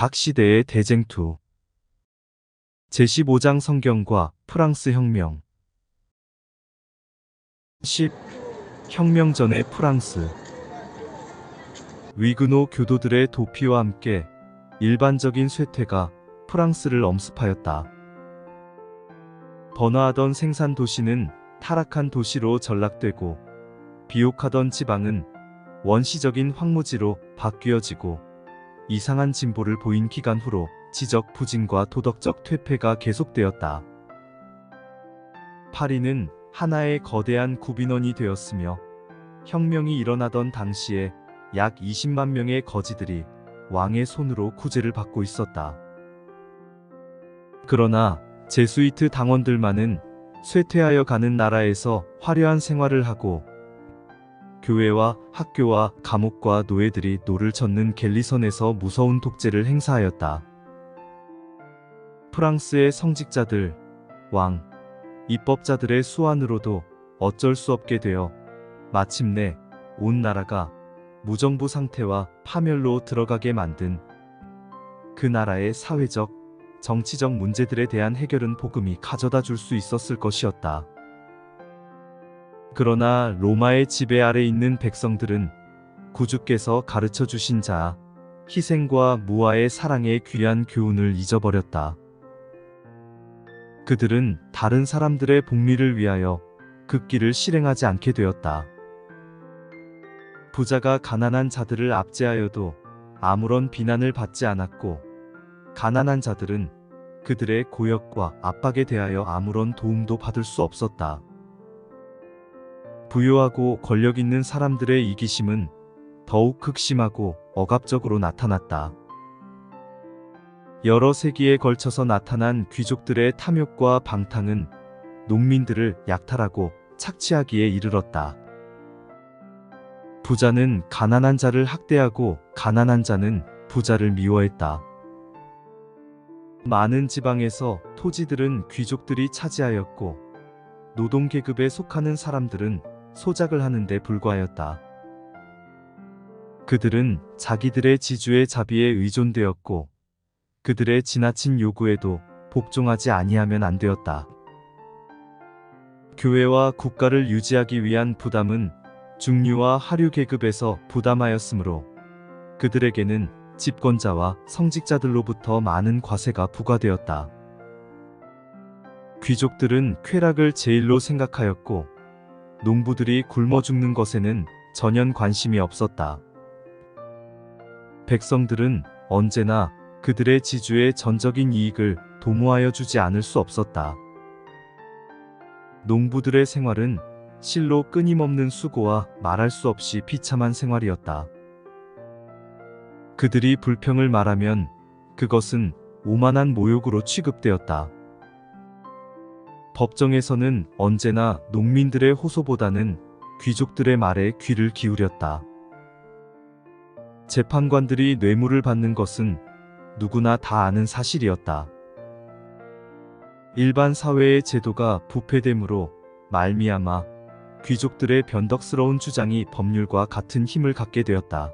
각 시대의 대쟁투. 제15장 성경과 프랑스 혁명. 10. 혁명 전의 프랑스. 위그노 교도들의 도피와 함께 일반적인 쇠퇴가 프랑스를 엄습하였다. 번화하던 생산 도시는 타락한 도시로 전락되고 비옥하던 지방은 원시적인 황무지로 바뀌어지고 이상한 진보를 보인 기간 후로 지적 부진과 도덕적 퇴폐가 계속되었다. 파리는 하나의 거대한 구빈원이 되었으며 혁명이 일어나던 당시에 약 20만 명의 거지들이 왕의 손으로 구제를 받고 있었다. 그러나 제수이트 당원들만은 쇠퇴하여 가는 나라에서 화려한 생활을 하고 교회와 학교와 감옥과 노예들이 노를 젓는 갤리선에서 무서운 독재를 행사하였다. 프랑스의 성직자들, 왕, 입법자들의 수완으로도 어쩔 수 없게 되어 마침내 온 나라가 무정부 상태와 파멸로 들어가게 만든 그 나라의 사회적, 정치적 문제들에 대한 해결은 복음이 가져다 줄 수 있었을 것이었다. 그러나 로마의 지배 아래 있는 백성들은 구주께서 가르쳐 주신 자, 희생과 무아의 사랑의 귀한 교훈을 잊어버렸다. 그들은 다른 사람들의 복리를 위하여 그 길을 실행하지 않게 되었다. 부자가 가난한 자들을 압제하여도 아무런 비난을 받지 않았고, 가난한 자들은 그들의 고역과 압박에 대하여 아무런 도움도 받을 수 없었다. 부유하고 권력 있는 사람들의 이기심은 더욱 극심하고 억압적으로 나타났다. 여러 세기에 걸쳐서 나타난 귀족들의 탐욕과 방탕은 농민들을 약탈하고 착취하기에 이르렀다. 부자는 가난한 자를 학대하고 가난한 자는 부자를 미워했다. 많은 지방에서 토지들은 귀족들이 차지하였고 노동계급에 속하는 사람들은 소작을 하는데 불과하였다. 그들은 자기들의 지주의 자비에 의존되었고 그들의 지나친 요구에도 복종하지 아니하면 안 되었다. 교회와 국가를 유지하기 위한 부담은 중류와 하류 계급에서 부담하였으므로 그들에게는 집권자와 성직자들로부터 많은 과세가 부과되었다. 귀족들은 쾌락을 제일로 생각하였고 농부들이 굶어 죽는 것에는 전혀 관심이 없었다. 백성들은 언제나 그들의 지주의 전적인 이익을 도모하여 주지 않을 수 없었다. 농부들의 생활은 실로 끊임없는 수고와 말할 수 없이 비참한 생활이었다. 그들이 불평을 말하면 그것은 오만한 모욕으로 취급되었다. 법정에서는 언제나 농민들의 호소보다는 귀족들의 말에 귀를 기울였다. 재판관들이 뇌물을 받는 것은 누구나 다 아는 사실이었다. 일반 사회의 제도가 부패됨으로 말미암아 귀족들의 변덕스러운 주장이 법률과 같은 힘을 갖게 되었다.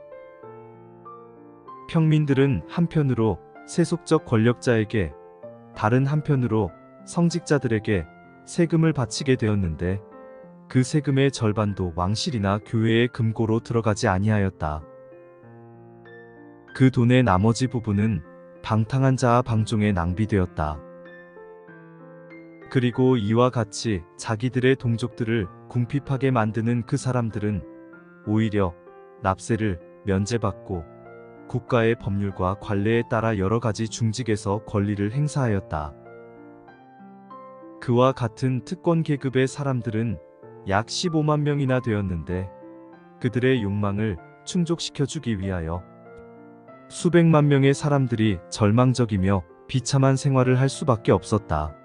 평민들은 한편으로 세속적 권력자에게 다른 한편으로 성직자들에게 세금을 바치게 되었는데 그 세금의 절반도 왕실이나 교회의 금고로 들어가지 아니하였다. 그 돈의 나머지 부분은 방탕한 자와 방종에 낭비되었다. 그리고 이와 같이 자기들의 동족들을 궁핍하게 만드는 그 사람들은 오히려 납세를 면제받고 국가의 법률과 관례에 따라 여러 가지 중직에서 권리를 행사하였다. 그와 같은 특권 계급의 사람들은 약 15만 명이나 되었는데 그들의 욕망을 충족시켜주기 위하여 수백만 명의 사람들이 절망적이며 비참한 생활을 할 수밖에 없었다.